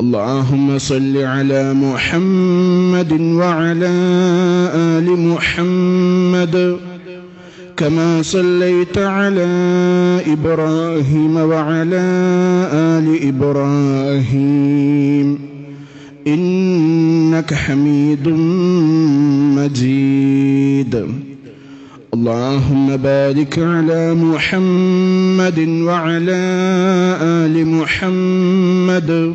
اللهم صل على محمد وعلى آل محمد كما صليت على إبراهيم وعلى آل إبراهيم. إنك حميد مجيد. اللهم بارك على محمد وعلى آل محمد.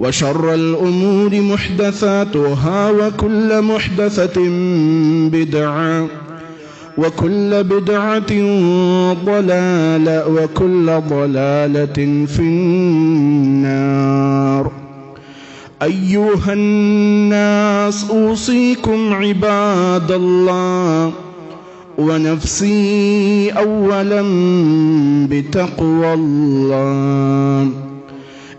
وشر الأمور محدثاتها وكل محدثة بدعة وكل بدعة ضلالة وكل ضلالة في النار. أيها الناس أوصيكم عباد الله ونفسي أولا بتقوى الله.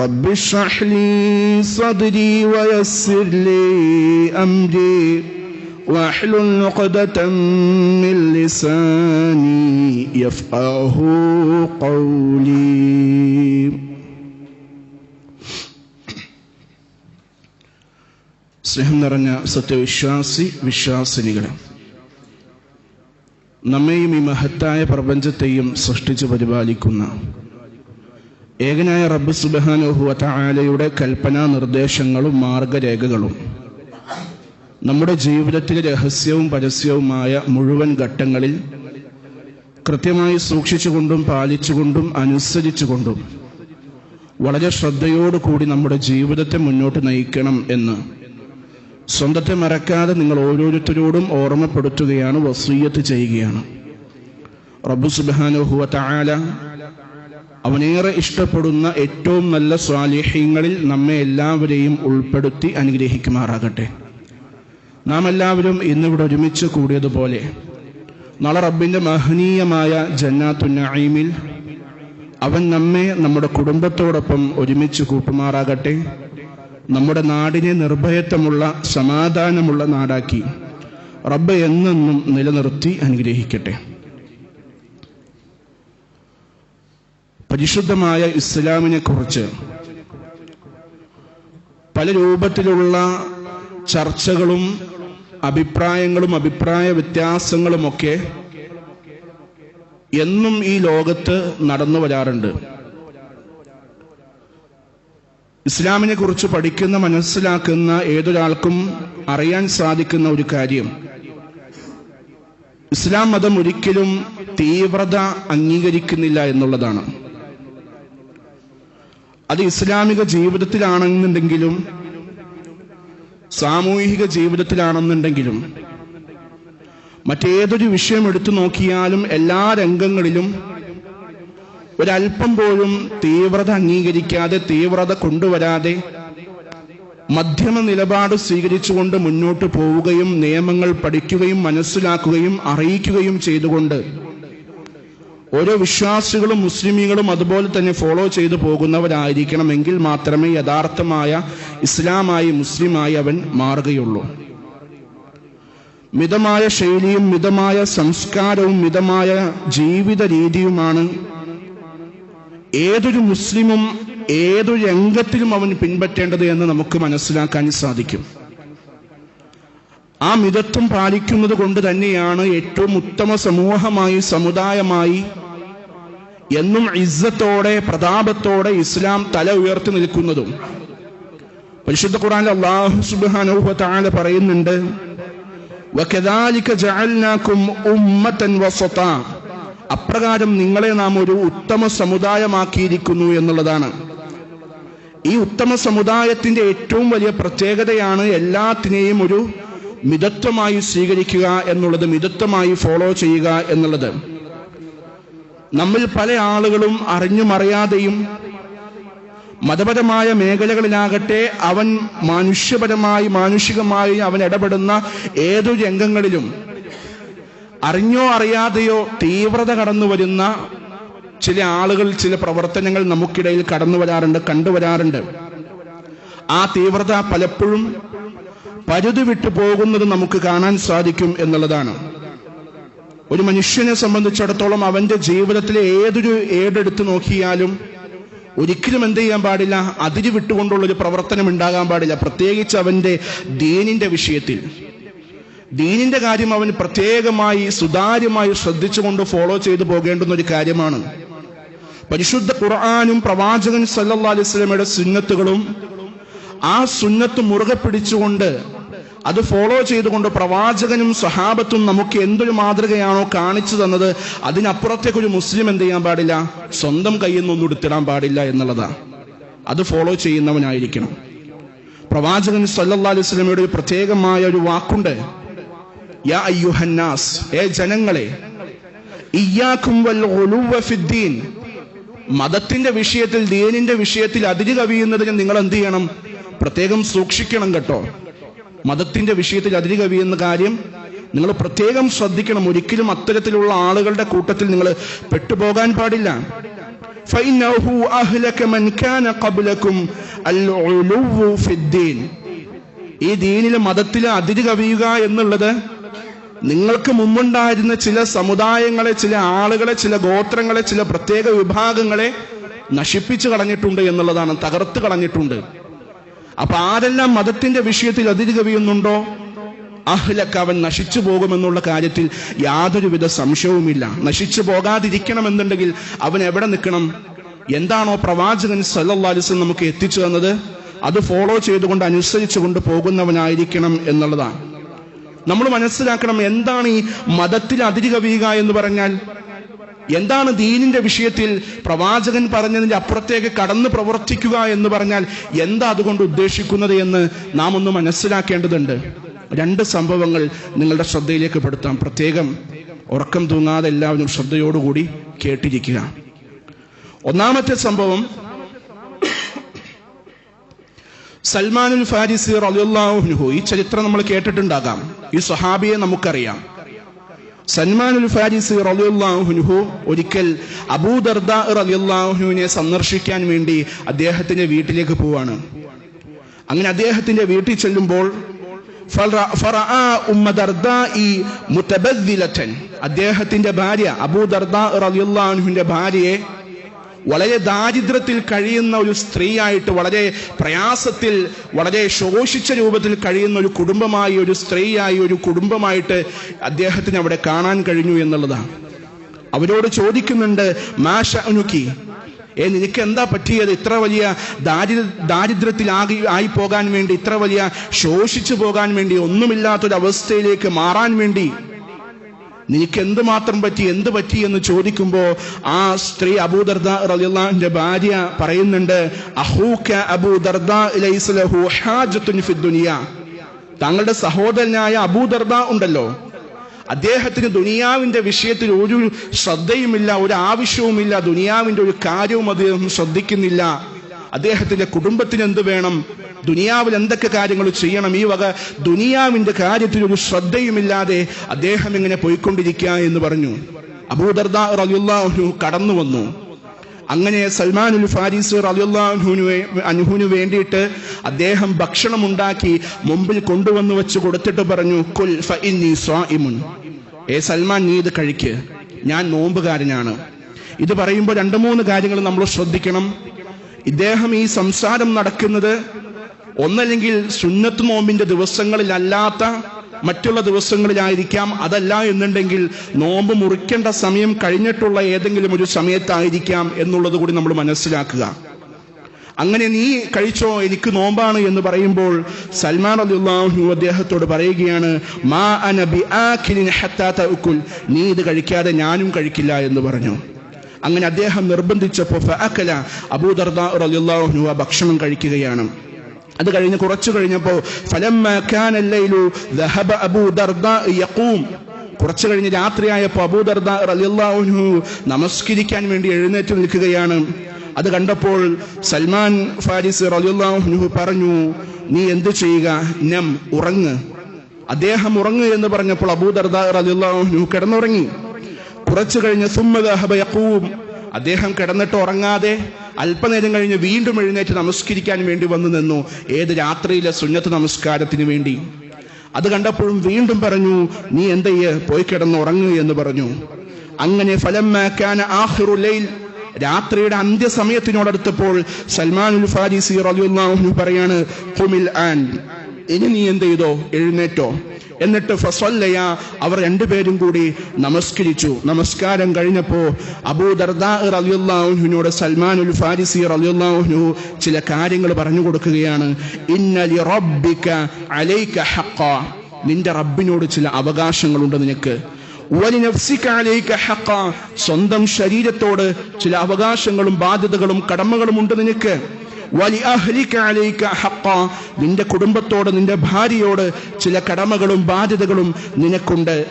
رب اشرح لي صدري ويسر لي أمري واحلل عقدة من لساني يفقه قولي സ്നേഹം നിറഞ്ഞ സത്യവിശ്വാസി വിശ്വാസിനികളെ നമ്മെയും ഈ മഹത്തായ പ്രപഞ്ചത്തെയും സൃഷ്ടിച്ചു പരിപാലിക്കുന്ന ഏകനായ റബ്ബ് സുബാനുഹുവ താലയുടെ കൽപ്പനാ നിർദ്ദേശങ്ങളും മാർഗരേഖകളും നമ്മുടെ ജീവിതത്തിലെ രഹസ്യവും പരസ്യവുമായ മുഴുവൻ ഘട്ടങ്ങളിൽ കൃത്യമായി സൂക്ഷിച്ചുകൊണ്ടും പാലിച്ചുകൊണ്ടും അനുസരിച്ചുകൊണ്ടും വളരെ ശ്രദ്ധയോടുകൂടി നമ്മുടെ ജീവിതത്തെ മുന്നോട്ട് നയിക്കണം എന്ന് സ്വന്തത്തെ മറക്കാതെ നിങ്ങൾ ഓരോരുത്തരോടും ഓർമ്മപ്പെടുത്തുകയാണ് വസീയത്ത് ചെയ്യുകയാണ്. റബ്ബു സുബാനുഹുവ ആല അവനേറെ ഇഷ്ടപ്പെടുന്ന ഏറ്റവും നല്ല സ്വാലിഹ്യങ്ങളിൽ നമ്മെ എല്ലാവരെയും ഉൾപ്പെടുത്തി അനുഗ്രഹിക്കുമാറാകട്ടെ. നാം എല്ലാവരും ഇന്നിവിടെ ഒരുമിച്ച് കൂടിയതുപോലെ നാളെ റബ്ബിന്റെ മഹനീയമായ ജന്നാത്തുന്നീമിൽ അവൻ നമ്മെ നമ്മുടെ കുടുംബത്തോടൊപ്പം ഒരുമിച്ച് കൂട്ടുമാറാകട്ടെ. നമ്മുടെ നാടിനെ നിർഭയത്വമുള്ള സമാധാനമുള്ള നാടാക്കി റബ്ബ് എന്നെന്നും നിലനിർത്തി അനുഗ്രഹിക്കട്ടെ. പരിശുദ്ധമായ ഇസ്ലാമിനെ കുറിച്ച് പല രൂപത്തിലുള്ള ചർച്ചകളും അഭിപ്രായങ്ങളും അഭിപ്രായ വ്യത്യാസങ്ങളുമൊക്കെ എന്നും ഈ ലോകത്ത് നടന്നു വരാറുണ്ട്. ഇസ്ലാമിനെ കുറിച്ച് പഠിക്കുന്ന മനസ്സിലാക്കുന്ന ഏതൊരാൾക്കും അറിയാൻ സാധിക്കുന്ന ഒരു കാര്യം. ഇസ്ലാം മതം ഒരിക്കലും തീവ്രത അംഗീകരിക്കുന്നില്ല എന്നുള്ളതാണ്. അത് ഇസ്ലാമിക ജീവിതത്തിലാണെന്നുണ്ടെങ്കിലും സാമൂഹിക ജീവിതത്തിലാണെന്നുണ്ടെങ്കിലും മറ്റേതൊരു വിഷയം എടുത്തു നോക്കിയാലും എല്ലാ രംഗങ്ങളിലും ഒരല്പം പോലും തീവ്രത അംഗീകരിക്കാതെ തീവ്രത കൊണ്ടുവരാതെ മധ്യമ നിലപാട് സ്വീകരിച്ചുകൊണ്ട് മുന്നോട്ട് പോവുകയും നിയമങ്ങൾ പഠിക്കുകയും മനസ്സിലാക്കുകയും അറിയിക്കുകയും ചെയ്തുകൊണ്ട് ഓരോ വിശ്വാസികളും മുസ്ലിമീങ്ങളും അതുപോലെ തന്നെ ഫോളോ ചെയ്തു പോകുന്നവരായിരിക്കണമെങ്കിൽ മാത്രമേ യഥാർത്ഥമായ ഇസ്ലാമായി മുസ്ലിമായി അവൻ മാറുകയുള്ളൂ. മിതമായ ശൈലിയും മിതമായ സംസ്കാരവും മിതമായ ജീവിത രീതിയുമാണ് ഏതൊരു മുസ്ലിമും ഏതൊരു രംഗത്തിലും അവൻ പിൻപറ്റേണ്ടത് എന്ന് നമുക്ക് മനസ്സിലാക്കാൻ സാധിക്കും. ആ മിതത്വം പാലിക്കുന്നത് കൊണ്ട് തന്നെയാണ് ഏറ്റവും ഉത്തമ സമൂഹമായി സമുദായമായി എന്നും ഇസ്സത്തോടെ പ്രതാപത്തോടെ ഇസ്ലാം തല ഉയർത്തി നിൽക്കുന്നതും. പരിശുദ്ധ ഖുറാൻ അള്ളാഹു സുബ്ഹാനഹു വതആല പറയുന്നുണ്ട് അപ്രകാരം നിങ്ങളെ നാം ഒരു ഉത്തമ സമുദായമാക്കിയിരിക്കുന്നു എന്നുള്ളതാണ്. ഈ ഉത്തമ സമുദായത്തിന്റെ ഏറ്റവും വലിയ പ്രത്യേകതയാണ് എല്ലാത്തിനെയും ഒരു മിതത്വമായി സ്വീകരിക്കുക എന്നുള്ളത് മിതത്വമായി ഫോളോ ചെയ്യുക എന്നുള്ളത്. നമ്മിൽ പല ആളുകളും അറിഞ്ഞും അറിയാതെയും മതപരമായ മേഖലകളിലാകട്ടെ അവൻ മനുഷ്യപരമായി മാനുഷികമായി അവൻ ഇടപെടുന്ന ഏതു രംഗങ്ങളിലും അറിഞ്ഞോ അറിയാതെയോ തീവ്രത കടന്നു വരുന്ന ചില ആളുകൾ ചില പ്രവർത്തനങ്ങൾ നമുക്കിടയിൽ കടന്നു വരാറുണ്ട് കണ്ടുവരാറുണ്ട്. ആ തീവ്രത പലപ്പോഴും പരുതി വിട്ടു പോകുന്നത് നമുക്ക് കാണാൻ സാധിക്കും എന്നുള്ളതാണ്. ഒരു മനുഷ്യനെ സംബന്ധിച്ചിടത്തോളം അവന്റെ ജീവിതത്തിലെ ഏതൊരു ഏടെടുത്ത് നോക്കിയാലും ഒരിക്കലും എന്ത് ചെയ്യാൻ പാടില്ല അതിര് വിട്ടുകൊണ്ടുള്ള ഒരു പ്രവർത്തനം ഉണ്ടാകാൻ പാടില്ല. പ്രത്യേകിച്ച് അവന്റെ ദീനിന്റെ വിഷയത്തിൽ. ദീനിന്റെ കാര്യം അവൻ പ്രത്യേകമായി സുതാര്യമായി ശ്രദ്ധിച്ചുകൊണ്ട് ഫോളോ ചെയ്തു പോകേണ്ടുന്ന ഒരു കാര്യമാണ്. പരിശുദ്ധ ഖുർആാനും പ്രവാചകൻ സല്ലാ അലൈഹി വസല്ലമയുടെ സുന്നത്തുകളും ആ സുന്നത്ത് മുറുകെ പിടിച്ചുകൊണ്ട് അത് ഫോളോ ചെയ്തുകൊണ്ട് പ്രവാചകനും സഹാബത്തും നമുക്ക് എന്തൊരു മാതൃകയാണോ കാണിച്ചു തന്നത്? അതിനപ്പുറത്തേക്ക് ഒരു മുസ്ലിം എന്ത് ചെയ്യാൻ പാടില്ല? സ്വന്തം കയ്യിൽ നിന്നൊന്നും എടുത്തിടാൻ പാടില്ല എന്നുള്ളതാണ് അത് ഫോളോ ചെയ്യുന്നവനായിരിക്കണം. പ്രവാചകൻ സല്ലല്ലാഹി അലൈഹി വസല്ലമയുടെ ഒരു പ്രത്യേകമായ ഒരു വാക്കുണ്ട്. യാ അയ്യുഹന്നാസ് ഏ ജനങ്ങളെ ഇയ്യാക്കും മതത്തിന്റെ വിഷയത്തിൽ ദീനിന്റെ വിഷയത്തിൽ അതിര് കവിയുന്നതിന് നിങ്ങൾ എന്ത് ചെയ്യണം? പ്രത്യേകം സൂക്ഷിക്കണം കേട്ടോ. മതത്തിന്റെ വിഷയത്തിൽ അതിര് കവിയുന്ന കാര്യം നിങ്ങൾ പ്രത്യേകം ശ്രദ്ധിക്കണം. ഒരിക്കലും അത്തരത്തിലുള്ള ആളുകളുടെ കൂട്ടത്തിൽ നിങ്ങൾ പെട്ടുപോകാൻ പാടില്ല. ഈ ദീനിലെ മതത്തിൽ അതിര് കവിയുക എന്നുള്ളത് നിങ്ങൾക്ക് മുമ്പുണ്ടായിരുന്ന ചില സമുദായങ്ങളെ ചില ആളുകളെ ചില ഗോത്രങ്ങളെ ചില പ്രത്യേക വിഭാഗങ്ങളെ നശിപ്പിച്ചു കളഞ്ഞിട്ടുണ്ട് എന്നുള്ളതാണ് തകർത്ത് കളഞ്ഞിട്ടുണ്ട്. അപ്പൊ ആരെല്ലാം മതത്തിന്റെ വിഷയത്തിൽ അതിരുകവിയുന്നുണ്ടോ കവിയുന്നുണ്ടോ? അഹ്ലക്ക് അവൻ നശിച്ചു പോകുമെന്നുള്ള കാര്യത്തിൽ യാതൊരുവിധ സംശയവുമില്ല. നശിച്ചു പോകാതിരിക്കണമെന്നുണ്ടെങ്കിൽ അവൻ എവിടെ നിൽക്കണം? എന്താണോ പ്രവാചകൻ സല്ലാലിസ് നമുക്ക് എത്തിച്ചു തന്നത്? അത് ഫോളോ ചെയ്തുകൊണ്ട് അനുസരിച്ചുകൊണ്ട് പോകുന്നവനായിരിക്കണം എന്നുള്ളതാണ്. നമ്മൾ മനസ്സിലാക്കണം എന്താണ് ഈ മതത്തിൽ അതിരുകവിയുക എന്ന് പറഞ്ഞാൽ? എന്താണ് ദീനിന്റെ വിഷയത്തിൽ പ്രവാചകൻ പറഞ്ഞതിന്റെ അപ്പുറത്തേക്ക് കടന്നു പ്രവർത്തിക്കുക എന്ന് പറഞ്ഞാൽ എന്താ അതുകൊണ്ട് ഉദ്ദേശിക്കുന്നത് എന്ന് നാം ഒന്ന് മനസ്സിലാക്കേണ്ടതുണ്ട്. രണ്ട് സംഭവങ്ങൾ നിങ്ങളുടെ ശ്രദ്ധയിലേക്ക് പെടുത്താം. പ്രത്യേകം ഉറക്കം തൂങ്ങാതെ എല്ലാവരും ശ്രദ്ധയോടുകൂടി കേട്ടിരിക്കുക. ഒന്നാമത്തെ സംഭവം സൽമാനുൽ ഫാരിസി റളിയല്ലാഹു ഈ ചരിത്രം നമ്മൾ കേട്ടിട്ടുണ്ടാകാം. ഈ സ്വഹാബിയെ നമുക്കറിയാം. ഒരിക്കൽ അബൂദർദ സന്ദർശിക്കാൻ വേണ്ടി അദ്ദേഹത്തിന്റെ വീട്ടിലേക്ക് പോവാണ് അങ്ങനെ അദ്ദേഹത്തിന്റെ വീട്ടിൽ ചെല്ലുമ്പോൾ. അദ്ദേഹത്തിന്റെ ഭാര്യ അബൂ ദർദാ റളിയല്ലാഹു അൻഹുവിന്റെ ഭാര്യയെ വളരെ ദാരിദ്ര്യത്തിൽ കഴിയുന്ന ഒരു സ്ത്രീയായിട്ട് വളരെ പ്രയാസത്തിൽ വളരെ ശോഷിച്ച രൂപത്തിൽ കഴിയുന്ന ഒരു കുടുംബമായി ഒരു സ്ത്രീയായി ഒരു കുടുംബമായിട്ട് അദ്ദേഹത്തിന് അവിടെ കാണാൻ കഴിഞ്ഞു എന്നുള്ളതാണ്. അവരോട് ചോദിക്കുന്നുണ്ട് മാഷ അനുക്കി ഏ നിനക്ക് എന്താ പറ്റിയത്? ഇത്ര വലിയ ദാരി ദാരിദ്ര്യത്തിൽ ആകി ആയി പോകാൻ വേണ്ടി ഇത്ര വലിയ ശോഷിച്ചു പോകാൻ വേണ്ടി ഒന്നുമില്ലാത്തൊരവസ്ഥയിലേക്ക് മാറാൻ വേണ്ടി നിനക്ക് എന്ത് മാത്രം പറ്റി എന്ത് പറ്റി എന്ന് ചോദിക്കുമ്പോ ആ സ്ത്രീ അബൂദർദ റളിയല്ലാഹുവിന്റെ ഭാര്യ പറയുന്നുണ്ട് അഹൂക അബൂദർദ ലൈസ ലഹു ഹാജത്തുൻ ഫിദ് ദുനിയ. താങ്കളുടെ സഹോദരനായ അബൂദർദ ഉണ്ടല്ലോ. അദ്ദേഹത്തിന് ദുനിയാവിന്റെ വിഷയത്തിൽ ഒരു ശ്രദ്ധയുമില്ല ഒരു ആവശ്യവുമില്ല ദുനിയാവിന്റെ ഒരു കാര്യവും അദ്ദേഹം ശ്രദ്ധിക്കുന്നില്ല. അദ്ദേഹത്തിന്റെ കുടുംബത്തിന് എന്ത് വേണം? ദുനിയാവിൽ എന്തൊക്കെ കാര്യങ്ങൾ ചെയ്യണം? ഈ വക ദുനിയാവിന്റെ കാര്യത്തിൽ ഒരു ശ്രദ്ധയുമില്ലാതെ അദ്ദേഹം ഇങ്ങനെ പോയിക്കൊണ്ടിരിക്കുക എന്ന് പറഞ്ഞു. അബൂദർദ റളിയല്ലാഹു കടന്നു വന്നു. അങ്ങനെ സൽമാനുൽ ഫാരിസ് റളിയല്ലാഹുവിനു അനുഹുനു വേണ്ടിയിട്ട് അദ്ദേഹം ഭക്ഷണം ഉണ്ടാക്കി മുമ്പിൽ കൊണ്ടുവന്നു വെച്ച് കൊടുത്തിട്ട് പറഞ്ഞു കുൽ ഏ സൽമാൻ നീ ഇത് കഴിക്ക്. ഞാൻ നോമ്പുകാരനാണ്. ഇത് പറയുമ്പോൾ രണ്ട് മൂന്ന് കാര്യങ്ങൾ നമ്മൾ ശ്രദ്ധിക്കണം. ഇദ്ദേഹം ഈ സംസാരം നടക്കുന്നത് ഒന്നല്ലെങ്കിൽ സുന്നത്ത് നോമ്പിന്റെ ദിവസങ്ങളിലല്ലാത്ത മറ്റുള്ള ദിവസങ്ങളിലായിരിക്കാം. അതല്ല എന്നുണ്ടെങ്കിൽ നോമ്പ് മുറിക്കേണ്ട സമയം കഴിഞ്ഞിട്ടുള്ള ഏതെങ്കിലും ഒരു സമയത്തായിരിക്കാം എന്നുള്ളത് കൂടി നമ്മൾ മനസ്സിലാക്കുക. അങ്ങനെ നീ കഴിച്ചോ എനിക്ക് നോമ്പാണ് എന്ന് പറയുമ്പോൾ സൽമാൻ അലിഹു അദ്ദേഹത്തോട് പറയുകയാണ് മാ അനബി നീ ഇത് കഴിക്കാതെ ഞാനും കഴിക്കില്ല എന്ന് പറഞ്ഞു. അങ്ങനെ അദ്ദേഹം നിർബന്ധിച്ചപ്പോൾ ഫഅക്കല അബൂദർദാ റളിയല്ലാഹു ഭക്ഷണം കഴിക്കുകയാണ്. അത് കഴിഞ്ഞ് കുറച്ചു കഴിഞ്ഞപ്പോൾ ഫലമ്മ കാനല്ലയിലു ദഹബ അബൂദർദാ യഖൂം. കുറച്ചു കഴിഞ്ഞ് രാത്രിയായപ്പോൾ അബൂദർദ റലിയല്ലാഹു നമസ്കരിക്കാൻ വേണ്ടി എഴുന്നേറ്റ് നിൽക്കുകയാണ്. അത് കണ്ടപ്പോൾ സൽമാൻ ഫാരിസ് റലിയുല്ലാഹു പറഞ്ഞു നീ എന്ത് ചെയ്യുക? നം ഉറങ്ങ്. അദ്ദേഹം ഉറങ്ങു എന്ന് പറഞ്ഞപ്പോൾ അബൂദർദ റലിയുല്ലാഹു കിടന്നുറങ്ങി. കുറച്ചു കഴിഞ്ഞ് സുമ്മദാഹബയക്കൂവും അദ്ദേഹം കിടന്നിട്ട് ഉറങ്ങാതെ അല്പനേരം കഴിഞ്ഞ് വീണ്ടും എഴുന്നേറ്റ് നമസ്കരിക്കാൻ വേണ്ടി വന്നു നിന്നു. ഏത് രാത്രിയിലെ സുന്നത്ത് നമസ്കാരത്തിന് വേണ്ടി. അത് കണ്ടപ്പോഴും വീണ്ടും പറഞ്ഞു നീ എന്തയ്യ പോയി കിടന്ന് ഉറങ്ങു എന്ന് പറഞ്ഞു. അങ്ങനെ ഫലം ആഹിറു ലൈൽ. രാത്രിയുടെ അന്ത്യസമയത്തിനോടടുത്തപ്പോൾ സൽമാനുൽ ഫാരിസി റളിയല്ലാഹു അൻഹു പറയാണ് ആൻ. ഇനി നീ എന്ത് ചെയ്തോ? എഴുന്നേറ്റോ. എന്നിട്ട് ഫസല്ലയ അവർ രണ്ടുപേരും കൂടി നമസ്കരിച്ചു. നമസ്കാരം കഴിഞ്ഞപ്പോ അബൂ ദർദാ സൽമാൻ ഉൽ ഫാരിസി റളിയല്ലാഹു ചില കാര്യങ്ങൾ പറഞ്ഞു കൊടുക്കുകയാണ്. ഇന്ന റബ്ബിക്ക റബ്ബിക അലൈക ഹഖ നിന്റെ റബ്ബിനോട് ചില അവകാശങ്ങളുണ്ട് നിനക്ക്. സ്വന്തം ശരീരത്തോട് ചില അവകാശങ്ങളും ബാധ്യതകളും കടമകളും ഉണ്ട് നിനക്ക്. നിന്റെ കുടുംബത്തോട് നിന്റെ ഭാര്യയോട് ചില കടമകളും ബാധ്യതകളും നിനക്കുണ്ട്.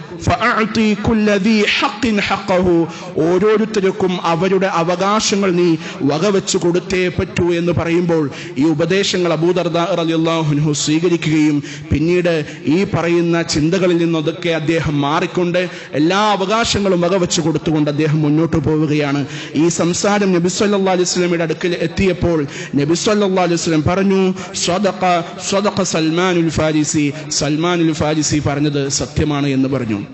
ഓരോരുത്തർക്കും അവരുടെ അവകാശങ്ങൾ നീ വകവെച്ചു കൊടുത്തേ പറ്റൂ എന്ന് പറയുമ്പോൾ ഈ ഉപദേശങ്ങൾ അബൂദർദാഹു സ്വീകരിക്കുകയും പിന്നീട് ഈ പറയുന്ന ചിന്തകളിൽ നിന്നൊക്കെ അദ്ദേഹം മാറിക്കൊണ്ട് എല്ലാ അവകാശങ്ങളും വകവെച്ചു കൊടുത്തുകൊണ്ട് അദ്ദേഹം മുന്നോട്ട് പോവുകയാണ്. ഈ സംസാരം നബി അലിസ്ലമിയുടെ അലൈഹി അടുക്കൽ എത്തിയപ്പോൾ നബി സല്ലല്ലാഹു അലൈഹി വസല്ലം പറഞ്ഞു സദഖ സ്വദഖ സൽമാനുൽ ഫാരിസി. സൽമാനുൽ ഫാരിസി പറഞ്ഞത് സത്യമാണ് എന്ന് പറഞ്ഞു.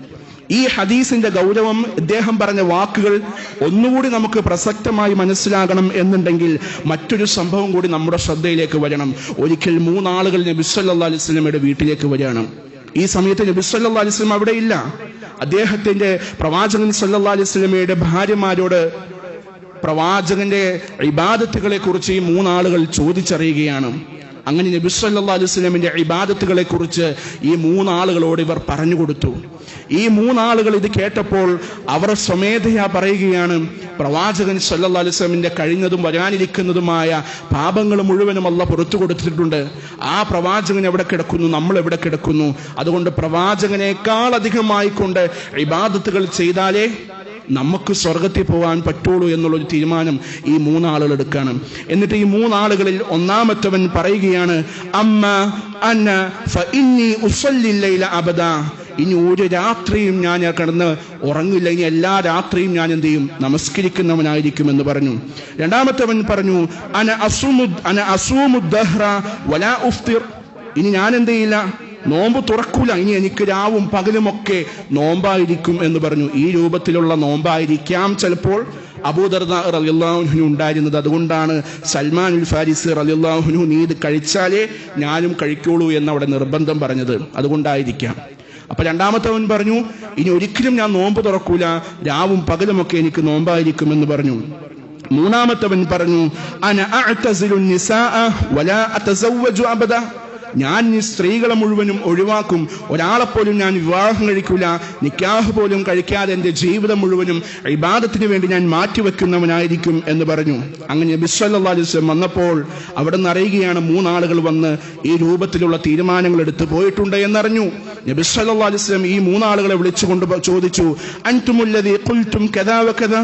ഈ ഹദീസിന്റെ ഗൗരവം ഇദ്ദേഹം പറഞ്ഞ വാക്കുകൾ ഒന്നുകൂടി നമുക്ക് പ്രസക്തമായി മനസ്സിലാകണം എന്നുണ്ടെങ്കിൽ മറ്റൊരു സംഭവം കൂടി നമ്മുടെ ശ്രദ്ധയിലേക്ക് വരണം. ഒരിക്കൽ മൂന്നാളുകൾ നബി സല്ലല്ലാഹു അലൈഹി വസല്ലമയുടെ വീട്ടിലേക്ക് വരികയാണ്. ഈ സമയത്ത് നബി അലൈഹി വസല്ലം അവിടെ ഇല്ല. അദ്ദേഹത്തിന്റെ പ്രവാചകൻ സല്ലല്ലാഹു അലൈഹി വസല്ലമയുടെ ഭാര്യമാരോട് പ്രവാചകന്റെ ഇബാദത്തുകളെ കുറിച്ച് ഈ മൂന്നാളുകൾ ചോദിച്ചറിയുകയാണ്. അങ്ങനെ നബി സല്ലാ അലൈഹി വസല്ലമയുടെ ഇബാദത്തുകളെ കുറിച്ച് ഈ മൂന്നാളുകളോട് ഇവർ പറഞ്ഞു കൊടുത്തു ഈ മൂന്നാളുകൾ ഇത് കേട്ടപ്പോൾ അവർ സ്വമേധയാ പറയുകയാണ് പ്രവാചകൻ സല്ലല്ലാഹു അലൈഹി വസല്ലമയുടെ കഴിഞ്ഞതും വരാനിരിക്കുന്നതുമായ പാപങ്ങൾ മുഴുവനും അല്ല പുറത്തു കൊടുത്തിട്ടുണ്ട്. ആ പ്രവാചകൻ എവിടെ കിടക്കുന്നു? നമ്മൾ എവിടെ കിടക്കുന്നു? അതുകൊണ്ട് പ്രവാചകനേക്കാൾ അധികമായിക്കൊണ്ട് ഇബാദത്തുകൾ ചെയ്താലേ നമുക്ക് സ്വർഗത്തിൽ പോകാൻ പറ്റുള്ളൂ എന്നുള്ളൊരു തീരുമാനം ഈ മൂന്നാളുകൾ എടുക്കാണ്. എന്നിട്ട് ഈ മൂന്നാളുകളിൽ ഒന്നാമത്തവൻ പറയുകയാണ് അമ്മ അന്ന ഫഇന്നി ഉസല്ലില്ലയില അബദ. ഇനി ഒരു രാത്രിയും ഞാൻ കിടന്ന് ഉറങ്ങില്ല. ഇനി എല്ലാ രാത്രിയും ഞാൻ എന്ത് ചെയ്യും? നമസ്കരിക്കുന്നവനായിരിക്കും എന്ന് പറഞ്ഞു. രണ്ടാമത്തവൻ പറഞ്ഞു അന അസുമുദ് അന അസൂമുദ് വലാ ഉഫ്തിർ. ഇനി ഞാൻ എന്ത് ചെയ്യില്ല? നോമ്പ് തുറക്കൂല. ഇനി എനിക്ക് രാവും പകലുമൊക്കെ നോമ്പായിരിക്കും എന്ന് പറഞ്ഞു. ഈ രൂപത്തിലുള്ള നോമ്പായിരിക്കാം ചിലപ്പോൾ അബൂദർദ റലിയുള്ളാഹുനു ഉണ്ടായിരുന്നത്. അതുകൊണ്ടാണ് സൽമാൻ ഉൽ ഫാരിസ് റലിയുള്ളാഹുനു നീ ഇത് കഴിച്ചാലേ ഞാനും കഴിക്കുള്ളൂ എന്ന് അവിടെ നിർബന്ധം പറഞ്ഞത്. അതുകൊണ്ടായിരിക്കാം. അപ്പൊ രണ്ടാമത്തവൻ പറഞ്ഞു ഇനി ഒരിക്കലും ഞാൻ നോമ്പ് തുറക്കൂല. രാവും പകലുമൊക്കെ എനിക്ക് നോമ്പായിരിക്കും എന്ന് പറഞ്ഞു. മൂന്നാമത്തവൻ പറഞ്ഞു അന അഅ്തസിലു നിസാഅ വലാ അതസവ്വജു അബദ. ഞാൻ ഈ സ്ത്രീകളെ മുഴുവനും ഒഴിവാക്കും. ഒരാളെപ്പോലും ഞാൻ വിവാഹം കഴിക്കൂല. നിക്കാഹ് പോലും കഴിക്കാതെ എന്റെ ജീവിതം മുഴുവനും ഇബാദത്തിന് വേണ്ടി ഞാൻ മാറ്റിവെക്കുന്നവനായിരിക്കും എന്ന് പറഞ്ഞു. അങ്ങനെ വസല്ലം വന്നപ്പോൾ അവിടെ നിന്ന് അറിയുകയാണ് മൂന്നാളുകൾ വന്ന് ഈ രൂപത്തിലുള്ള തീരുമാനങ്ങൾ എടുത്തു പോയിട്ടുണ്ട് എന്നറിഞ്ഞു. നബി സല്ലല്ലാഹു അലൈഹി വസല്ലം ഈ മൂന്നാളുകളെ വിളിച്ചുകൊണ്ട് ചോദിച്ചു അൻതുമുല്ലദീ ഖുൽതും കദാ വകദാ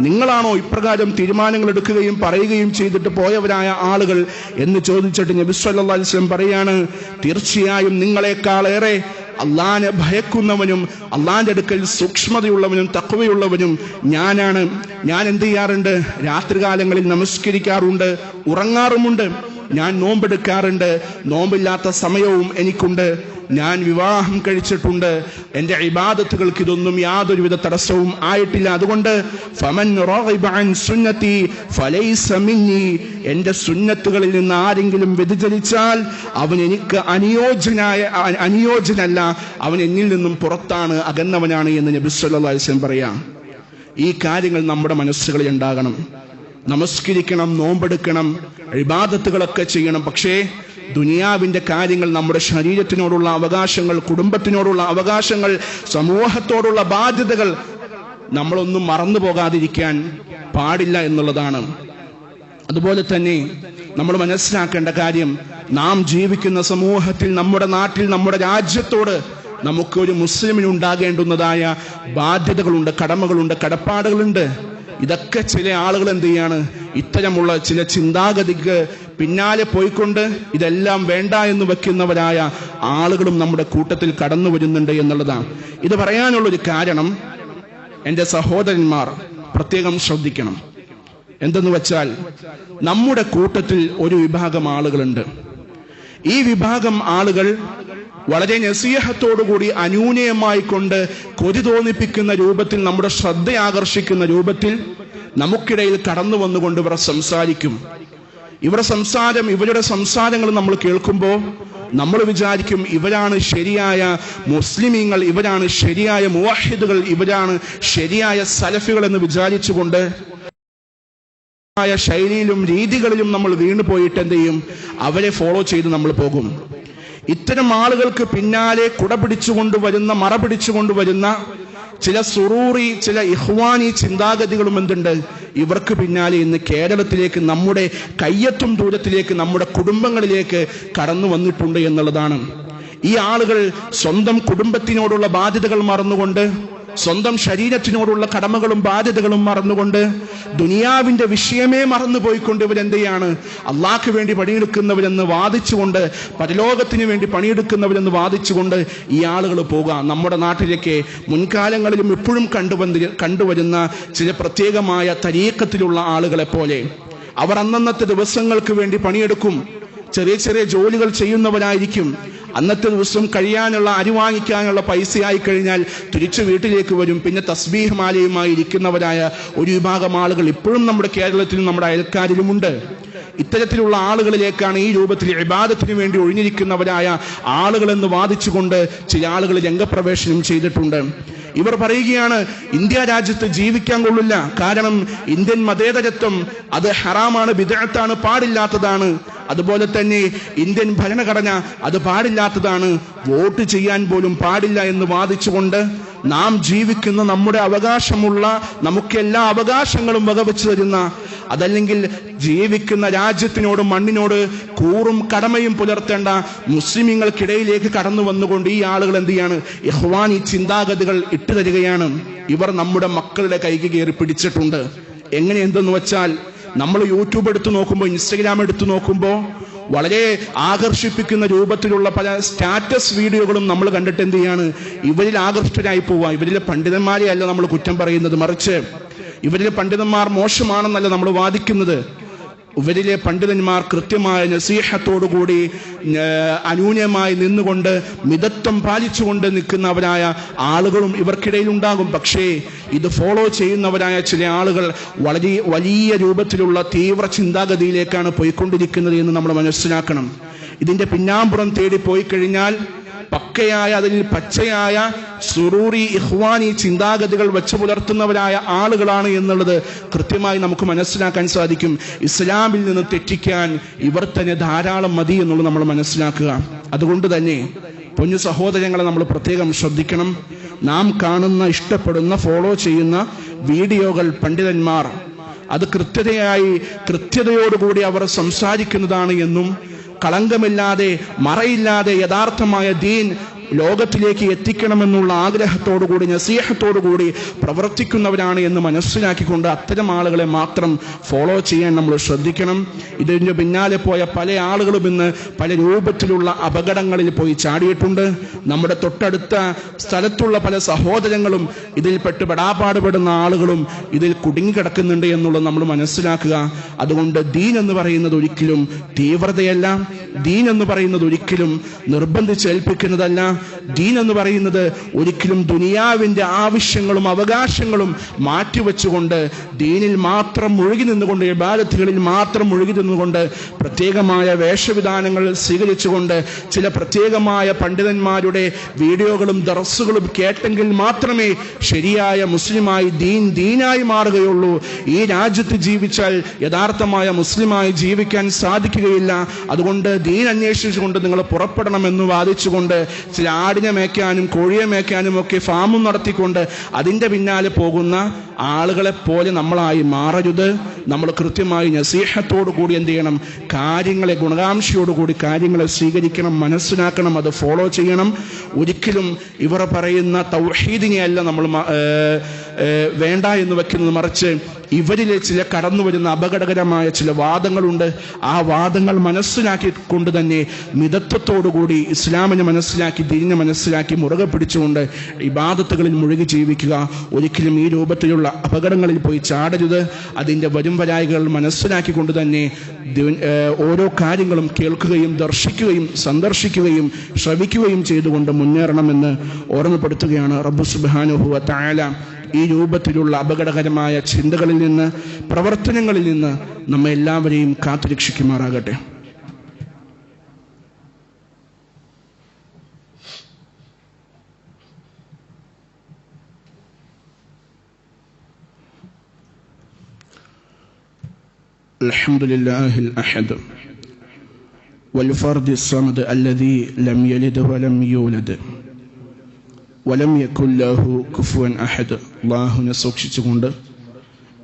നിങ്ങളാണോ ഇപ്രകാരം തീരുമാനങ്ങൾ എടുക്കുകയും പറയുകയും ചെയ്തിട്ട് പോയവരായ ആളുകൾ എന്ന് ചോദിച്ചിട്ട് നബി സല്ലല്ലാഹു അലൈഹി പറയാണ് തീർച്ചയായും നിങ്ങളെക്കാളേറെ അള്ളാനെ ഭയക്കുന്നവനും അള്ളാന്റെ അടുക്കൽ സൂക്ഷ്മതയുള്ളവനും തക്കവയുള്ളവനും ഞാനാണ്. ഞാൻ എന്ത് ചെയ്യാറുണ്ട്? രാത്രികാലങ്ങളിൽ നമസ്കരിക്കാറുണ്ട് ഉറങ്ങാറുമുണ്ട്. ഞാൻ നോമ്പെടുക്കാറുണ്ട്. നോമ്പില്ലാത്ത സമയവും എനിക്കുണ്ട്. ഞാൻ വിവാഹം കഴിച്ചിട്ടുണ്ട്. എന്റെ ഇബാദത്തുകൾക്ക് ഇതൊന്നും യാതൊരുവിധ തടസ്സവും ആയിട്ടില്ല. അതുകൊണ്ട് ഫമൻ സുന്നത്തി എന്റെ സുന്നത്തുകളിൽ നിന്ന് ആരെങ്കിലും വ്യതിചലിച്ചാൽ അവൻ എനിക്ക് അനുയോജ്യനായ അനുയോജ്യനല്ല. അവൻ എന്നിൽ നിന്നും പുറത്താണ് അകന്നവനാണ് എന്ന് നബി സല്ലല്ലാഹു അലൈഹി വസല്ലം പറയാം. ഈ കാര്യങ്ങൾ നമ്മുടെ മനസ്സുകളിൽ ഉണ്ടാകണം. നമസ്കരിക്കണം നോമ്പെടുക്കണം ഇബാദത്തുകളൊക്കെ ചെയ്യണം. പക്ഷേ ദുനിയാവിന്റെ കാര്യങ്ങൾ നമ്മുടെ ശരീരത്തിനോടുള്ള അവകാശങ്ങൾ കുടുംബത്തിനോടുള്ള അവകാശങ്ങൾ സമൂഹത്തോടുള്ള ബാധ്യതകൾ നമ്മളൊന്നും മറന്നു പോകാതിരിക്കാൻ പാടില്ല എന്നുള്ളതാണ്. അതുപോലെ തന്നെ നമ്മൾ മനസ്സിലാക്കേണ്ട കാര്യം നാം ജീവിക്കുന്ന സമൂഹത്തിൽ നമ്മുടെ നാട്ടിൽ നമ്മുടെ രാജ്യത്തോട് നമുക്ക് ഒരു മുസ്ലിമിന് ഉണ്ടാകേണ്ടുന്നതായ ബാധ്യതകളുണ്ട് കടമകളുണ്ട് കടപ്പാടുകളുണ്ട്. ഇതൊക്കെ ചില ആളുകൾ എന്ത് ചെയ്യാണ്? ഇത്തരമുള്ള ചില ചിന്താഗതിക്ക് പിന്നാലെ പോയിക്കൊണ്ട് ഇതെല്ലാം വേണ്ട എന്ന് വെക്കുന്നവരായ ആളുകളും നമ്മുടെ കൂട്ടത്തിൽ കടന്നു വരുന്നുണ്ട് എന്നുള്ളതാണ്. ഇത് പറയാനുള്ളൊരു കാരണം എന്റെ സഹോദരന്മാർ പ്രത്യേകം ശ്രദ്ധിക്കണം. എന്തെന്ന് വെച്ചാൽ നമ്മുടെ കൂട്ടത്തിൽ ഒരു വിഭാഗം ആളുകളുണ്ട്. ഈ വിഭാഗം ആളുകൾ വളരെ നസീഹത്തോടുകൂടി അനൂനയമായി കൊണ്ട് കൊതി തോന്നിപ്പിക്കുന്ന രൂപത്തിൽ നമ്മുടെ ശ്രദ്ധ ആകർഷിക്കുന്ന രൂപത്തിൽ നമുക്കിടയിൽ കടന്നു വന്നുകൊണ്ട് ഇവർ സംസാരിക്കും. ഇവരുടെ സംസാരം ഇവരുടെ സംസാരങ്ങൾ നമ്മൾ കേൾക്കുമ്പോൾ നമ്മൾ വിചാരിക്കും ഇവരാണ് ശരിയായ മുസ്ലിമീങ്ങൾ ഇവരാണ് ശരിയായ മുവാഹിദുകൾ ഇവരാണ് ശരിയായ സലഫികൾ എന്ന് വിചാരിച്ചുകൊണ്ട് ശൈലിയിലും രീതികളിലും നമ്മൾ വീണു പോയിട്ട് എന്ത് ചെയ്യും? അവരെ ഫോളോ ചെയ്ത് നമ്മൾ പോകും. ഇത്തരം ആളുകൾക്ക് പിന്നാലെ കുട വരുന്ന മറ വരുന്ന ചില സുറൂറി ചില ഇഹ്വാനി ചിന്താഗതികളും എന്തുണ്ട്? ഇവർക്ക് പിന്നാലെ ഇന്ന് കേരളത്തിലേക്ക് നമ്മുടെ കയ്യെത്തും ദൂരത്തിലേക്ക് നമ്മുടെ കുടുംബങ്ങളിലേക്ക് കടന്നു വന്നിട്ടുണ്ട് എന്നുള്ളതാണ്. ഈ ആളുകൾ സ്വന്തം കുടുംബത്തിനോടുള്ള ബാധ്യതകൾ മറന്നുകൊണ്ട് സ്വന്തം ശരീരത്തിനോടുള്ള കടമകളും ബാധ്യതകളും മറന്നുകൊണ്ട് ദുനിയാവിന്റെ വിഷയമേ മറന്നുപോയിക്കൊണ്ട് ഇവരെന്തെയാണ്? അള്ളാഹ്ക്ക് വേണ്ടി പണിയെടുക്കുന്നവരെന്ന് വാദിച്ചുകൊണ്ട് പരലോകത്തിന് വേണ്ടി പണിയെടുക്കുന്നവരെന്ന് വാദിച്ചുകൊണ്ട് ഈ ആളുകൾ പോകാം. നമ്മുടെ നാട്ടിലേക്ക് മുൻകാലങ്ങളിലും ഇപ്പോഴും കണ്ടുവന്നി കണ്ടുവരുന്ന ചില പ്രത്യേകമായ തരീക്കത്തിലുള്ള ആളുകളെ പോലെ. അവർ അന്നന്നത്തെ ദിവസങ്ങൾക്ക് വേണ്ടി പണിയെടുക്കും. ചെറിയ ചെറിയ ജോലികൾ ചെയ്യുന്നവരായിരിക്കും. അന്നത്തെ ദിവസം കഴിയാനുള്ള അരി വാങ്ങിക്കാനുള്ള പൈസയായി കഴിഞ്ഞാൽ തിരിച്ചു വീട്ടിലേക്ക് വരും. പിന്നെ തസ്ബീഹ് മാലയുമായി ഇരിക്കുന്നവരായ ഒരു വിഭാഗം ആളുകൾ ഇപ്പോഴും നമ്മുടെ കേരളത്തിലും നമ്മുടെ അയൽക്കാരിലുമുണ്ട് ഇത്തരത്തിലുള്ള ആളുകളിലേക്കാണ് ഈ രൂപത്തിൽ ഇബാദത്തിന് വേണ്ടി ഒഴിഞ്ഞിരിക്കുന്നവരായ ആളുകളെന്ന് വാദിച്ചുകൊണ്ട് ചില ആളുകൾ രംഗപ്രവേശനം ചെയ്തിട്ടുണ്ട്. ഇവർ പറയുകയാണ് ഇന്ത്യ രാജ്യത്ത് ജീവിക്കാൻ കൊള്ളില്ല. കാരണം ഇന്ത്യൻ മതേതരത്വം അത് ഹറാമാണ് വിദഗ്ധാണ് പാടില്ലാത്തതാണ്. അതുപോലെ തന്നെ ഇന്ത്യൻ ഭരണഘടന അത് പാടില്ലാത്തതാണ്. വോട്ട് ചെയ്യാൻ പോലും പാടില്ല എന്ന് വാദിച്ചുകൊണ്ട് നാം ജീവിക്കുന്ന നമ്മുടെ അവകാശമുള്ള നമുക്ക് എല്ലാ അവകാശങ്ങളും വകവെച്ചു തരുന്ന അതല്ലെങ്കിൽ ജീവിക്കുന്ന രാജ്യത്തിനോട് മണ്ണിനോട് കൂറും കടമയും പുലർത്തേണ്ട മുസ്ലിമീങ്ങൾക്കിടയിലേക്ക് കടന്നു വന്നുകൊണ്ട് ഈ ആളുകൾ എന്ത് ചെയ്യാണ്? യഹ്വാൻ ഈ ചിന്താഗതികൾ ഇട്ടു തരികയാണ്. ഇവർ നമ്മുടെ മക്കളുടെ കൈക്ക് കയറി പിടിച്ചിട്ടുണ്ട്. എങ്ങനെ എന്തെന്ന് വെച്ചാൽ നമ്മൾ യൂട്യൂബ് എടുത്തു നോക്കുമ്പോൾ ഇൻസ്റ്റഗ്രാം എടുത്തു നോക്കുമ്പോൾ വളരെ ആകർഷിപ്പിക്കുന്ന രൂപത്തിലുള്ള പല സ്റ്റാറ്റസ് വീഡിയോകളും നമ്മൾ കണ്ടിട്ട് എന്ത് ചെയ്യാണ്? ഇവരിൽ ആകർഷ്ടരായി പോവുക ഇവരിലെ പണ്ഡിതന്മാരെ അല്ല നമ്മൾ കുറ്റം പറയുന്നത്. മറിച്ച് ഇവരിലെ പണ്ഡിതന്മാർ മോശമാണെന്നല്ല നമ്മൾ വാദിക്കുന്നത്. ഇവരിലെ പണ്ഡിതന്മാർ കൃത്യമായ നസീഹത്തോടുകൂടി അന്യൂന്യമായി നിന്നുകൊണ്ട് മിതത്വം പാലിച്ചുകൊണ്ട് നിൽക്കുന്നവരായ ആളുകളും ഇവർക്കിടയിൽ ഉണ്ടാകും പക്ഷേ ഇത് ഫോളോ ചെയ്യുന്നവരായ ചില ആളുകൾ വളരെ വലിയ രൂപത്തിലുള്ള തീവ്ര ചിന്താഗതിയിലേക്കാണ് പോയിക്കൊണ്ടിരിക്കുന്നത് എന്ന് നമ്മൾ മനസ്സിലാക്കണം. ഇതിന്റെ പിന്നാമ്പുറം തേടി പോയി കഴിഞ്ഞാൽ പക്കയായ അതിൽ പച്ചയായ സുറൂറി ഇഹ്വാനി ചിന്താഗതികൾ വെച്ച് പുലർത്തുന്നവരായ ആളുകളാണ് എന്നുള്ളത് കൃത്യമായി നമുക്ക് മനസ്സിലാക്കാൻ സാധിക്കും. ഇസ്ലാമിൽ നിന്ന് തെറ്റിക്കാൻ ഇവർ തന്നെ ധാരാളം മതി എന്നുള്ളത് നമ്മൾ മനസ്സിലാക്കുക. അതുകൊണ്ട് തന്നെ പൊന്നു സഹോദരങ്ങളെ നമ്മൾ പ്രത്യേകം ശ്രദ്ധിക്കണം. നാം കാണുന്ന ഇഷ്ടപ്പെടുന്ന ഫോളോ ചെയ്യുന്ന വീഡിയോകൾ പണ്ഡിതന്മാർ അത് കൃത്യതയായി കൃത്യതയോടുകൂടി അവർ സംസാരിക്കുന്നതാണ് എന്നും കളങ്കമില്ലാതെ മറയില്ലാതെ യഥാർത്ഥമായ ദീൻ ലോകത്തിലേക്ക് എത്തിക്കണമെന്നുള്ള ആഗ്രഹത്തോടുകൂടി നസീഹത്തോടുകൂടി പ്രവർത്തിക്കുന്നവരാണ് എന്ന് മനസ്സിലാക്കിക്കൊണ്ട് അത്തരം ആളുകളെ മാത്രം ഫോളോ ചെയ്യാൻ നമ്മൾ ശ്രദ്ധിക്കണം. ഇതിന് പിന്നാലെ പോയ പല ആളുകളും ഇന്ന് പല രൂപത്തിലുള്ള അപകടങ്ങളിൽ പോയി ചാടിയിട്ടുണ്ട്. നമ്മുടെ തൊട്ടടുത്ത സ്ഥലത്തുള്ള പല സഹോദരങ്ങളും ഇതിൽ പെട്ട് പെടാപാടുപെടുന്ന ആളുകളും ഇതിൽ കുടുങ്ങിക്കിടക്കുന്നുണ്ട് എന്നുള്ളത് നമ്മൾ മനസ്സിലാക്കുക. അതുകൊണ്ട് ദീൻ എന്ന് പറയുന്നത് ഒരിക്കലും തീവ്രതയല്ല. ദീൻ എന്ന് പറയുന്നത് ഒരിക്കലും നിർബന്ധിച്ചേൽപ്പിക്കുന്നതല്ല ദീൻ എന്ന് പറയുന്നത് ഒരിക്കലും ദുനിയാവിന്റെ ആവശ്യങ്ങളും അവകാശങ്ങളും മാറ്റിവെച്ചുകൊണ്ട് ദീനിൽ മാത്രം മുഴുകി നിന്നുകൊണ്ട് ഇബാദത്തുകളിൽ മാത്രം മുഴുകി നിന്നുകൊണ്ട് പ്രത്യേകമായ വേഷവിധാനങ്ങൾ സ്വീകരിച്ചുകൊണ്ട് ചില പ്രത്യേകമായ പണ്ഡിതന്മാരുടെ വീഡിയോകളും ദർസുകളും കേട്ടെങ്കിൽ മാത്രമേ ശരിയായ മുസ്ലിമായി ദീൻ ദീനായി മാറുകയുള്ളൂ. ഈ രാജ്യത്ത് ജീവിച്ചാൽ യഥാർത്ഥമായ മുസ്ലിമായി ജീവിക്കാൻ സാധിക്കുകയില്ല. അതുകൊണ്ട് ദീൻ അന്വേഷിച്ചുകൊണ്ട് നിങ്ങൾ പുറപ്പെടണമെന്ന് വാദിച്ചുകൊണ്ട് ചില ആടിനെ മേയ്ക്കാനും കോഴിയെ മേയ്ക്കാനും ഒക്കെ ഫാമും നടത്തിക്കൊണ്ട് അതിന്റെ പിന്നാലെ പോകുന്ന ആളുകളെ പോലെ നമ്മളായി മാറരുത്. നമ്മൾ കൃത്യമായി നസീഹത്തോടു കൂടി എന്ത് ചെയ്യണം? കാര്യങ്ങളെ ഗുണകാംക്ഷയോടുകൂടി കാര്യങ്ങളെ സ്വീകരിക്കണം മനസ്സിലാക്കണം അത് ഫോളോ ചെയ്യണം. ഒരിക്കലും ഇവർ പറയുന്ന തൗഹീദിനെയല്ല നമ്മൾ വേണ്ട എന്ന് വെക്കുന്നത് മറിച്ച് ഇവരിലെ ചില കടന്നു വരുന്ന അപകടകരമായ ചില വാദങ്ങളുണ്ട്. ആ വാദങ്ങൾ മനസ്സിലാക്കിക്കൊണ്ട് തന്നെ മിതത്വത്തോടുകൂടി ഇസ്ലാമിനെ മനസ്സിലാക്കി ദീനിനെ മനസ്സിലാക്കി മുറുകെ പിടിച്ചുകൊണ്ട് ഇബാദത്തുകളിൽ മുഴുകി ജീവിക്കുക. ഒരിക്കലും ഈ രൂപത്തിലുള്ള അപകടങ്ങളിൽ പോയി ചാടരുത്. അതിന്റെ വരും വരായികൾ മനസ്സിലാക്കിക്കൊണ്ട് തന്നെ ദിവ- ഏർ ഓരോ കാര്യങ്ങളും കേൾക്കുകയും ദർശിക്കുകയും സന്ദർശിക്കുകയും ശ്രവിക്കുകയും ചെയ്തുകൊണ്ട് മുന്നേറണമെന്ന് ഓർമ്മപ്പെടുത്തുകയാണ് റബ്ബു സുബാനുഹുവ തായാല ഈ രൂപത്തിലുള്ള അപകടകരമായ ചിന്തകളിൽ നിന്ന് പ്രവർത്തനങ്ങളിൽ നിന്ന് നമ്മെ എല്ലാവരെയും കാത്തുരക്ഷിക്കുമാറാകട്ടെ الحمد لله الأحد والفرد الصمد الذي لم يلد ولم يولد വലം യക്കുല്ലാഹു കുഫുവൻ അഹദ്. അള്ളാഹുവിനെ സൂക്ഷിച്ചുകൊണ്ട്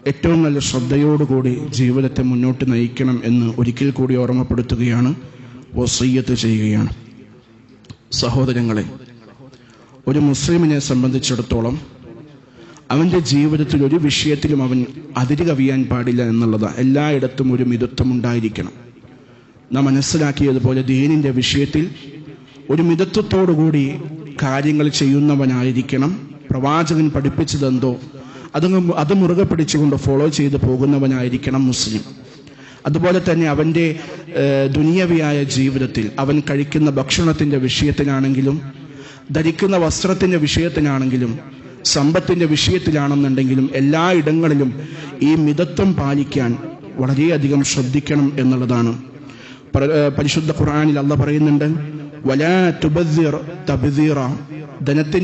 ഏറ്റവും നല്ല ശ്രദ്ധയോടുകൂടി ജീവിതത്തെ മുന്നോട്ട് നയിക്കണം എന്ന് ഒരിക്കൽ കൂടി ഓർമ്മപ്പെടുത്തുകയാണ് വസയ്യത്ത് ചെയ്യുകയാണ്. സഹോദരങ്ങളെ ഒരു മുസ്ലിമിനെ സംബന്ധിച്ചിടത്തോളം അവന്റെ ജീവിതത്തിൽ ഒരു വിഷയത്തിലും അവൻ അതിര് കവിയാൻ പാടില്ല എന്നുള്ളതാണ് എല്ലായിടത്തും ഒരു മിതത്വം ഉണ്ടായിരിക്കണം നാം മനസ്സിലാക്കിയതുപോലെ ദീനിന്റെ വിഷയത്തിൽ ഒരു മിതത്വത്തോടുകൂടി കാര്യങ്ങൾ ചെയ്യുന്നവനായിരിക്കണം. പ്രവാചകൻ പഠിപ്പിച്ചതെന്തോ അത് അത് മുറുകെ പിടിച്ചുകൊണ്ട് ഫോളോ ചെയ്ത് പോകുന്നവനായിരിക്കണം മുസ്ലിം. അതുപോലെ തന്നെ അവന്റെ ദുനിയവിയായ ജീവിതത്തിൽ അവൻ കഴിക്കുന്ന ഭക്ഷണത്തിന്റെ വിഷയത്തിലാണെങ്കിലും ധരിക്കുന്ന വസ്ത്രത്തിന്റെ വിഷയത്തിലാണെങ്കിലും സമ്പത്തിന്റെ വിഷയത്തിലാണെന്നുണ്ടെങ്കിലും എല്ലാ ഇടങ്ങളിലും ഈ മിതത്വം പാലിക്കാൻ വളരെയധികം ശ്രദ്ധിക്കണം എന്നുള്ളതാണ്. പരിശുദ്ധ ഖുർആനിൽ അല്ല പറയുന്നുണ്ട് വലാ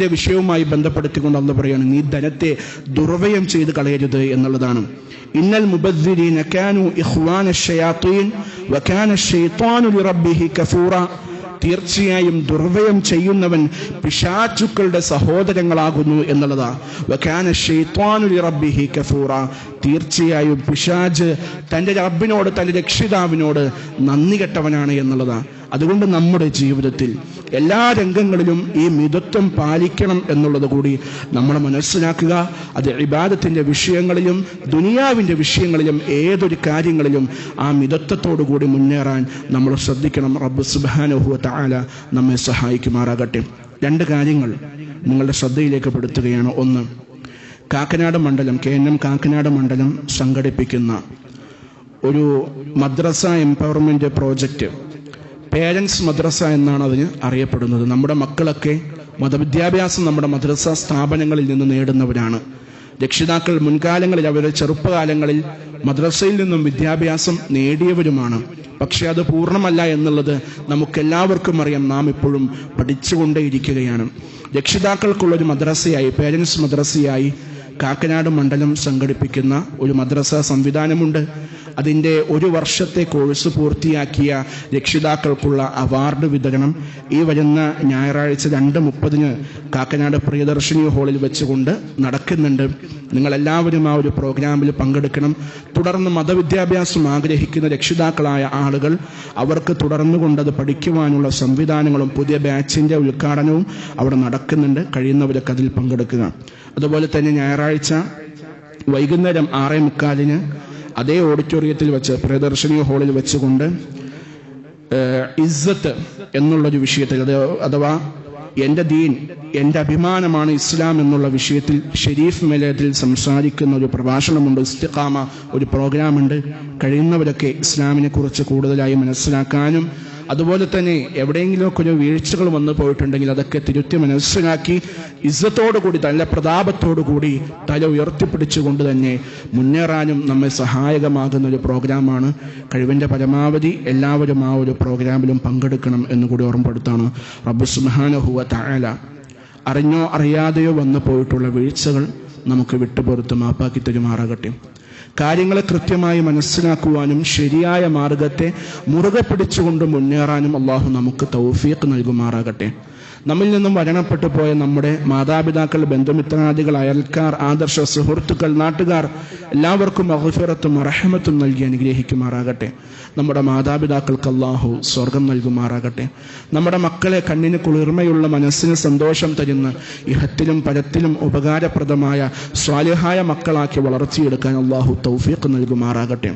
വിഷയവുമായി ബന്ധപ്പെടുത്തിക്കൊണ്ട് അന്ന് പറയാണ് നീ ധനത്തെ ദുർവ്യയം ചെയ്ത് കളയരുത് എന്നുള്ളതാണ്. ഇന്നൽ മുബദ്ദിരീന കാനു ഇഖ്വാന വകാന ലിറബ്ബിഹി കഫൂറ. തീർച്ചയായും ദുർവ്യയം ചെയ്യുന്നവൻ പിശാചുക്കളുടെ സഹോദരങ്ങളാകുന്നു എന്നുള്ളതാ. വകാന ശൈത്താനു ലിറബ്ബിഹി കഫൂറ. തീർച്ചയായും പിശാജ് തന്റെ റബ്ബിനോട് തന്റെ രക്ഷിതാവിനോട് നന്ദി കെട്ടവനാണ് എന്നുള്ളതാ. അതുകൊണ്ട് നമ്മുടെ ജീവിതത്തിൽ എല്ലാ രംഗങ്ങളിലും ഈ മിതത്വം പാലിക്കണം എന്നുള്ളത് കൂടി നമ്മൾ മനസ്സിലാക്കുക. അത് ഇബാദത്തിന്റെ വിഷയങ്ങളിലും ദുനിയാവിന്റെ വിഷയങ്ങളിലും ഏതൊരു കാര്യങ്ങളിലും ആ മിതത്വത്തോടു കൂടി മുന്നേറാൻ നമ്മൾ ശ്രദ്ധിക്കണം. റബ്ബ് സുബാനുഹുവ താല നമ്മെ സഹായിക്കുമാറാകട്ടെ. രണ്ട് കാര്യങ്ങൾ നിങ്ങളുടെ ശ്രദ്ധയിലേക്ക് പെടുത്തുകയാണ്. ഒന്ന് കാക്കനാട് മണ്ഡലം കെ എൻ എം കാക്കനാട് മണ്ഡലം സംഘടിപ്പിക്കുന്ന ഒരു മദ്രസ എംപവർമെന്റ് പ്രോജക്റ്റ് പേരൻസ് മദ്രസ എന്നാണ് അതിന് അറിയപ്പെടുന്നത്. നമ്മുടെ മക്കളൊക്കെ മതവിദ്യാഭ്യാസം നമ്മുടെ മദ്രസ സ്ഥാപനങ്ങളിൽ നിന്ന് നേടുന്നവരാണ്. രക്ഷിതാക്കൾ മുൻകാലങ്ങളിൽ അവരുടെ ചെറുപ്പകാലങ്ങളിൽ മദ്രസയിൽ നിന്നും വിദ്യാഭ്യാസം നേടിയവരുമാണ്. പക്ഷെ അത് പൂർണമല്ല എന്നുള്ളത് നമുക്കെല്ലാവർക്കും അറിയാം. നാം ഇപ്പോഴും പഠിച്ചുകൊണ്ടേയിരിക്കുകയാണ്. രക്ഷിതാക്കൾക്കുള്ളൊരു മദ്രസയായി പേരൻസ് മദ്രസയായി കാക്കനാട് മണ്ഡലം സംഘടിപ്പിക്കുന്ന ഒരു മദ്രസ സംവിധാനമുണ്ട്. അതിന്റെ ഒരു വർഷത്തെ കോഴ്സ് പൂർത്തിയാക്കിയ രക്ഷിതാക്കൾക്കുള്ള അവാർഡ് വിതരണം ഈ വരുന്ന ഞായറാഴ്ച രണ്ട് മുപ്പതിന് കാക്കനാട് പ്രിയദർശിനി ഹാളിൽ വെച്ചുകൊണ്ട് നടക്കുന്നുണ്ട്. നിങ്ങളെല്ലാവരും ആ ഒരു പ്രോഗ്രാമിൽ പങ്കെടുക്കണം. തുടർന്ന് മതവിദ്യാഭ്യാസം ആഗ്രഹിക്കുന്ന രക്ഷിതാക്കളായ ആളുകൾ അവർക്ക് തുടർന്നുകൊണ്ടത് പഠിക്കുവാനുള്ള സംവിധാനങ്ങളും പുതിയ ബാച്ചിന്റെ ഉദ്ഘാടനവും അവിടെ നടക്കുന്നുണ്ട്. കഴിയുന്നവരൊക്കെ അതിൽ പങ്കെടുക്കുക. അതുപോലെ തന്നെ ഞായറാഴ്ച വൈകുന്നേരം ആറേ മുക്കാലിന് അതേ ഓഡിറ്റോറിയത്തിൽ വെച്ച് പ്രിയദർശിനി ഹാളിൽ വെച്ചുകൊണ്ട് ഇസ്സത്ത് എന്നുള്ളൊരു വിഷയത്തിൽ അത് അഥവാ എന്റെ ദീൻ എന്റെ അഭിമാനമാണ് ഇസ്ലാം എന്നുള്ള വിഷയത്തിൽ ഷെരീഫ് മേലയത്തിൽ സംസാരിക്കുന്ന ഒരു പ്രഭാഷണമുണ്ട് ഇസ്തിഖാമ ഒരു പ്രോഗ്രാമുണ്ട്. കഴിയുന്നവരൊക്കെ ഇസ്ലാമിനെ കുറിച്ച് കൂടുതലായി മനസ്സിലാക്കാനും അതുപോലെ തന്നെ എവിടെയെങ്കിലുമൊക്കെ ഒരു വീഴ്ചകൾ വന്നു പോയിട്ടുണ്ടെങ്കിൽ അതൊക്കെ തിരുത്തി മനസ്സിലാക്കി ഇസ്സത്തോടു കൂടി തല പ്രതാപത്തോടു കൂടി തല ഉയർത്തിപ്പിടിച്ചുകൊണ്ട് തന്നെ മുന്നേറാനും നമ്മെ സഹായകമാകുന്ന ഒരു പ്രോഗ്രാമാണ്. കഴിവിന്റെ പരമാവധി എല്ലാവരും ആ ഒരു പ്രോഗ്രാമിലും പങ്കെടുക്കണം എന്ന് കൂടി ഓർമ്മപ്പെടുത്താണ് റബ്ബു സുബാനഹുവ തായാല അറിഞ്ഞോ അറിയാതെയോ വന്നു പോയിട്ടുള്ള വീഴ്ചകൾ നമുക്ക് വിട്ടുപുറത്ത് മാപ്പാക്കി തരുമാറാകട്ടെ. കാര്യങ്ങളെ കൃത്യമായി മനസ്സിലാക്കുവാനും ശരിയായ മാർഗത്തെ മുറുകെ പിടിച്ചുകൊണ്ട് മുന്നേറാനും അള്ളാഹു നമുക്ക് തൗഫീഖ് നൽകുമാറാകട്ടെ. നമ്മിൽ നിന്നും വരണപ്പെട്ടു പോയ നമ്മുടെ മാതാപിതാക്കൾ ബന്ധുമിത്രാദികൾ അയൽക്കാർ ആദർശ സുഹൃത്തുക്കൾ നാട്ടുകാർ എല്ലാവർക്കും അഹുഫിറത്തും അറഹമത്തും നൽകി അനുഗ്രഹിക്കുമാറാകട്ടെ. നമ്മുടെ മാതാപിതാക്കൾക്ക് അള്ളാഹു സ്വർഗം നൽകുമാറാകട്ടെ. നമ്മുടെ മക്കളെ കണ്ണിന് കുളിർമയുള്ള മനസ്സിന് സന്തോഷം തരുന്ന ഇഹത്തിലും പരത്തിലും ഉപകാരപ്രദമായ സ്വാലിഹായ മക്കളാക്കി വളർത്തിയെടുക്കാൻ അള്ളാഹു തൗഫീഖ് നൽകുമാറാകട്ടെ.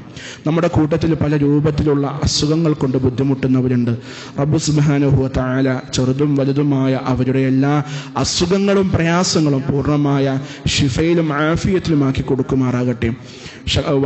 നമ്മുടെ കൂട്ടത്തിൽ പല രൂപത്തിലുള്ള അസുഖങ്ങൾ കൊണ്ട് ബുദ്ധിമുട്ടുന്നവരുണ്ട്. റബ്ബു സുബാനുഹുവ താല ചെറുതും വലുതുമായ അവരുടെ എല്ലാ അസുഖങ്ങളും പ്രയാസങ്ങളും പൂർണമായ ഷിഫയിലും ആഫിയത്തിലുമാക്കി കൊടുക്കുമാറാകട്ടെ.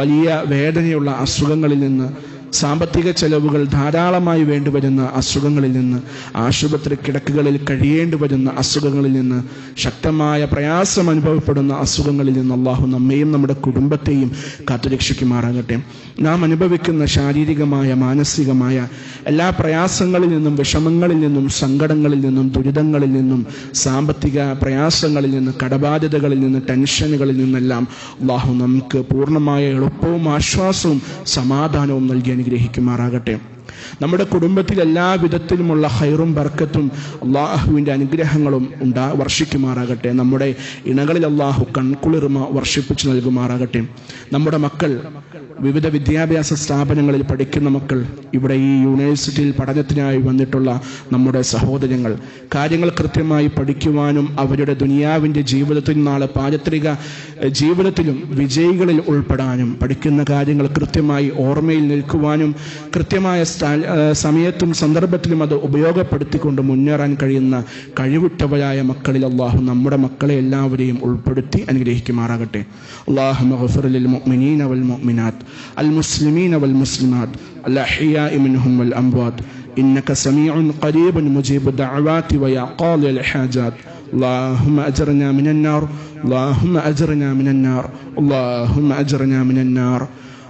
വലിയ വേദനയുള്ള അസുഖങ്ങളിൽ നിന്ന് സാമ്പത്തിക ചെലവുകൾ ധാരാളമായി വേണ്ടിവരുന്ന അസുഖങ്ങളിൽ നിന്ന് ആശുപത്രി കിടക്കുകളിൽ കഴിയേണ്ടി വരുന്ന അസുഖങ്ങളിൽ നിന്ന് ശക്തമായ പ്രയാസം അനുഭവപ്പെടുന്ന അസുഖങ്ങളിൽ നിന്ന് അള്ളാഹു നമ്മെയും നമ്മുടെ കുടുംബത്തെയും കാത്തുരക്ഷിക്കുമാറാകട്ടെ. നാം അനുഭവിക്കുന്ന ശാരീരികമായ മാനസികമായ എല്ലാ പ്രയാസങ്ങളിൽ നിന്നും വിഷമങ്ങളിൽ നിന്നും സങ്കടങ്ങളിൽ നിന്നും ദുരിതങ്ങളിൽ നിന്നും സാമ്പത്തിക പ്രയാസങ്ങളിൽ നിന്നും കടബാധ്യതകളിൽ നിന്ന് ടെൻഷനുകളിൽ നിന്നെല്ലാം അള്ളാഹു നമുക്ക് പൂർണമായ എളുപ്പവും ആശ്വാസവും സമാധാനവും നൽകി അനുഗ്രഹിക്കുമാറാകട്ടെ. നമ്മുടെ കുടുംബത്തിൽ എല്ലാ വിധത്തിലുമുള്ള ഹൈറും ബർക്കത്തും അള്ളാഹുവിന്റെ അനുഗ്രഹങ്ങളും ഉണ്ടാ വർഷിക്കുമാറാകട്ടെ. നമ്മുടെ ഇണകളിൽ അള്ളാഹു കൺകുളിർമ വർഷിപ്പിച്ചു നൽകുമാറാകട്ടെ. നമ്മുടെ മക്കൾ വിവിധ വിദ്യാഭ്യാസ സ്ഥാപനങ്ങളിൽ പഠിക്കുന്ന മക്കൾ ഇവിടെ ഈ യൂണിവേഴ്സിറ്റിയിൽ പഠനത്തിനായി വന്നിട്ടുള്ള നമ്മുടെ സഹോദരങ്ങൾ കാര്യങ്ങൾ കൃത്യമായി പഠിക്കുവാനും അവരുടെ ദുനിയാവിന്റെ ജീവിതത്തിൽ നാളെ പാരത്രിക ജീവിതത്തിലും വിജയികളിൽ ഉൾപ്പെടാനും പഠിക്കുന്ന കാര്യങ്ങൾ കൃത്യമായി ഓർമ്മയിൽ നിൽക്കുവാനും കൃത്യമായ സമയത്തും സന്ദർഭത്തിലും അത് ഉപയോഗപ്പെടുത്തിക്കൊണ്ട് മുന്നേറാൻ കഴിയുന്ന കഴിവുറ്റവരായ മക്കളിൽ അള്ളാഹു നമ്മുടെ മക്കളെ എല്ലാവരെയും ഉൾപ്പെടുത്തി അനുഗ്രഹിക്കുമാറാകട്ടെ അള്ളാഹു للمؤمنين والمؤمنات المسلمين والمسلمات الأحياء منهم والأموات إنك سميع قريب مجيب الدعوات ويا قاضي الحاجات اللهم أجرنا من النار اللهم أجرنا من النار اللهم أجرنا من النار